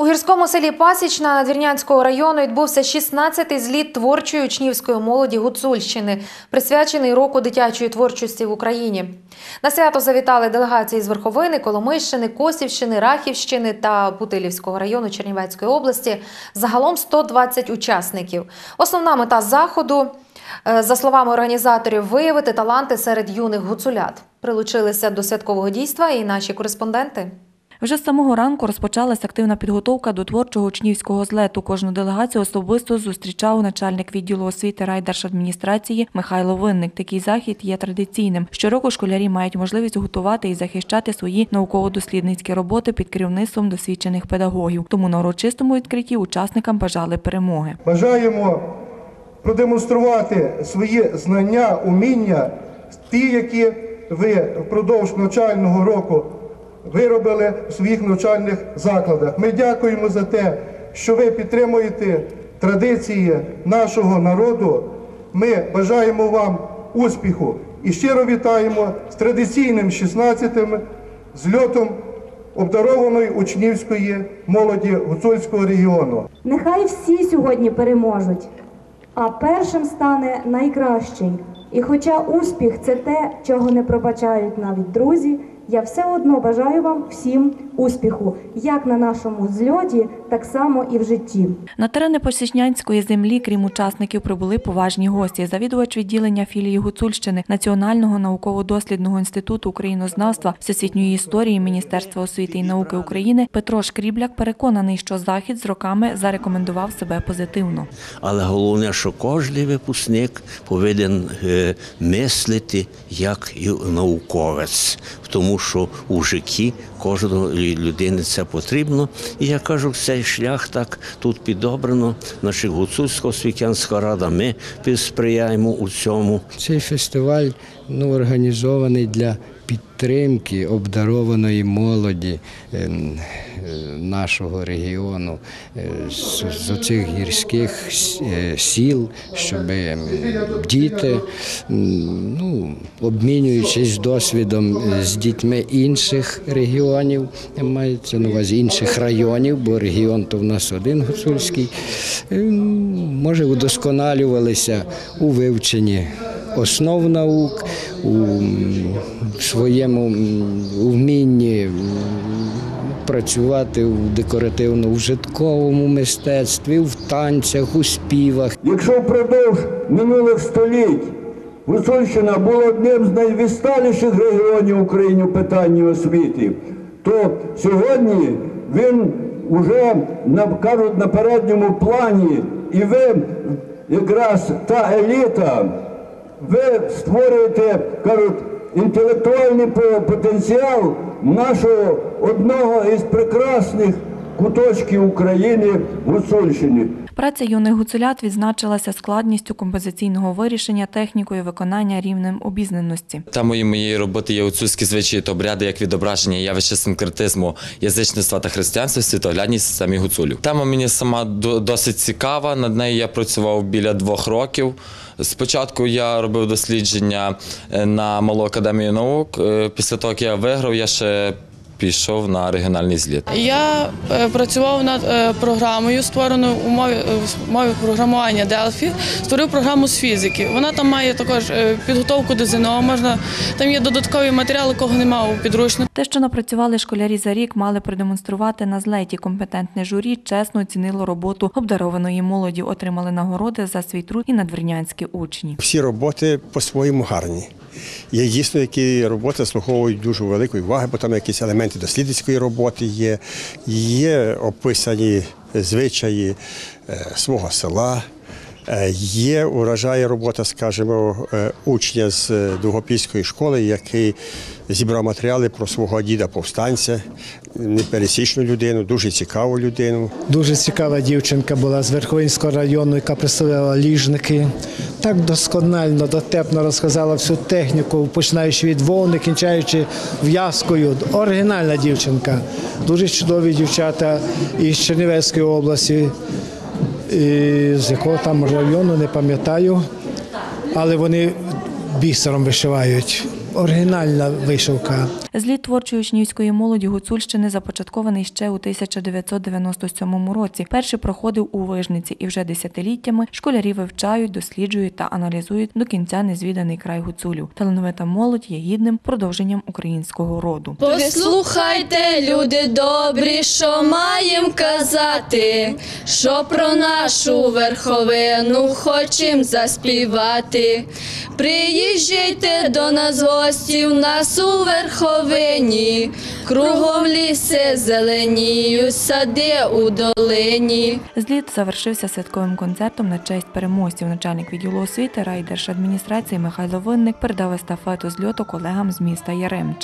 У гірському селі Пасічна Надвірнянського району відбувся 16-й зліт творчої учнівської молоді Гуцульщини, присвячений року дитячої творчості в Україні. На свято завітали делегації з Верховини, Коломийщини, Косівщини, Рахівщини та Путилівського району Чернівецької області. Загалом 120 учасників. Основна мета заходу, е, за словами організаторів, виявити таланти серед юних гуцулят. Прилучилися до святкового дійства і наші кореспонденти. Вже з самого ранку розпочалась активна підготовка до творчого учнівського злету. Кожну делегацію особисто зустрічав начальник відділу освіти райдержадміністрації Михайло Винник. Такий захід є традиційним. Щороку школярі мають можливість готувати і захищати свої науково-дослідницькі роботи під керівництвом досвідчених педагогів. Тому на урочистому відкритті учасникам бажали перемоги. Бажаємо продемонструвати свої знання, уміння, ті, які ви впродовж навчального року виробили в своїх навчальних закладах. Ми дякуємо за те, що ви підтримуєте традиції нашого народу. Ми бажаємо вам успіху і щиро вітаємо з традиційним 16-м зльотом обдарованої учнівської молоді гуцульського регіону. Нехай всі сьогодні переможуть, а першим стане найкращий. І хоча успіх це те, чого не пробачають навіть друзі, я все одно бажаю вам всім успіху, як на нашому зльоті, так само і в житті. На терени Посічнянської землі, крім учасників, прибули поважні гості. Завідувач відділення філії Гуцульщини Національного науково-дослідного інституту українознавства всесвітньої історії Міністерства освіти і науки України Петро Шкрібляк переконаний, що захід з роками зарекомендував себе позитивно. Але головне, що кожен випускник повинен е, мислити як і науковець, тому що у житті кожної людини це потрібно. І я кажу, цей шлях так тут підобрано. Наша гуцульська освітянська рада. Ми сприяємо у цьому. Цей фестиваль ну, організований для підтримки обдарованої молоді ем, е, нашого регіону е, з, оцих гірських е, сіл, щоб діти, ну, обмінюючись досвідом е, з дітьми інших регіонів, мається на увазі інших районів, бо регіон то в нас один гуцульський, може удосконалювалися у вивченні основ наук, у своєму вмінні працювати в декоративно-вжитковому мистецтві, в танцях, у співах. Якщо впродовж минулих століть Гуцульщина була одним з найвідсталіших регіонів України в питанні освіти, то сьогодні він вже кажуть, на передньому плані, і ви якраз та еліта, ви створюєте, кажуть, інтелектуальний потенціал нашого одного із прекрасних куточків України Гуцульщини. Праця юних гуцулят відзначилася складністю композиційного вирішення, технікою виконання рівнем обізнаності. Темою моєї роботи є гуцульські звичаї та обряди як відображення явища синкретизму, язичництва та християнства в світоглядній системі гуцулів. Тема мені сама до- досить цікава. Над нею я працював біля двох років. Спочатку я робив дослідження е, на Малу академію наук. Е, Після того, як я виграв, я ще пішов на регіональний зліт. Я е, працював над е, програмою, створеною у мові, е, мові програмування Delphi. Створив програму з фізики. Вона там має також підготовку до ЗНО. Можна там є додаткові матеріали, кого немає у підручнику. Те, що напрацювали школярі за рік, мали продемонструвати на злеті. Компетентне журі чесно оцінило роботу обдарованої молоді, отримали нагороди за свій труд і надвірнянські учні. Всі роботи по-своєму гарні. Є дійсно, які роботи заслуговують дуже великої уваги, бо там якісь елементи дослідницької роботи є, є описані звичаї е, свого села. Е, Є уражає робота, скажімо, е, учня з е, Дугопільської школи, який зібрав матеріали про свого діда повстанця, непересічну людину, дуже цікаву людину. Дуже цікава дівчинка була з Верховинського району, яка представляла ліжники. Так досконально, дотепно розказала всю техніку, починаючи від вовни, кінчаючи в'язкою. Оригінальна дівчинка. Дуже чудові дівчата із Чернівецької області, з якого там району, не пам'ятаю, але вони бісером вишивають. Оригінальна вишивка. Зліт творчої учнівської молоді Гуцульщини започаткований ще у 1997 році. Перший проходив у Вижниці, і вже десятиліттями школярі вивчають, досліджують та аналізують до кінця незвіданий край Гуцулів. Талановита молодь є гідним продовженням українського роду. Послухайте, люди добрі, що маєм казати, що про нашу верховину хочем заспівати. Приїжджайте до нас гості, в нас у верховині, кругом ліси зеленіють, сади у долині. Зліт завершився святковим концертом на честь переможців. Начальник відділу освіти райдержадміністрації Михайло Винник передав естафету зльоту колегам з міста Яремче.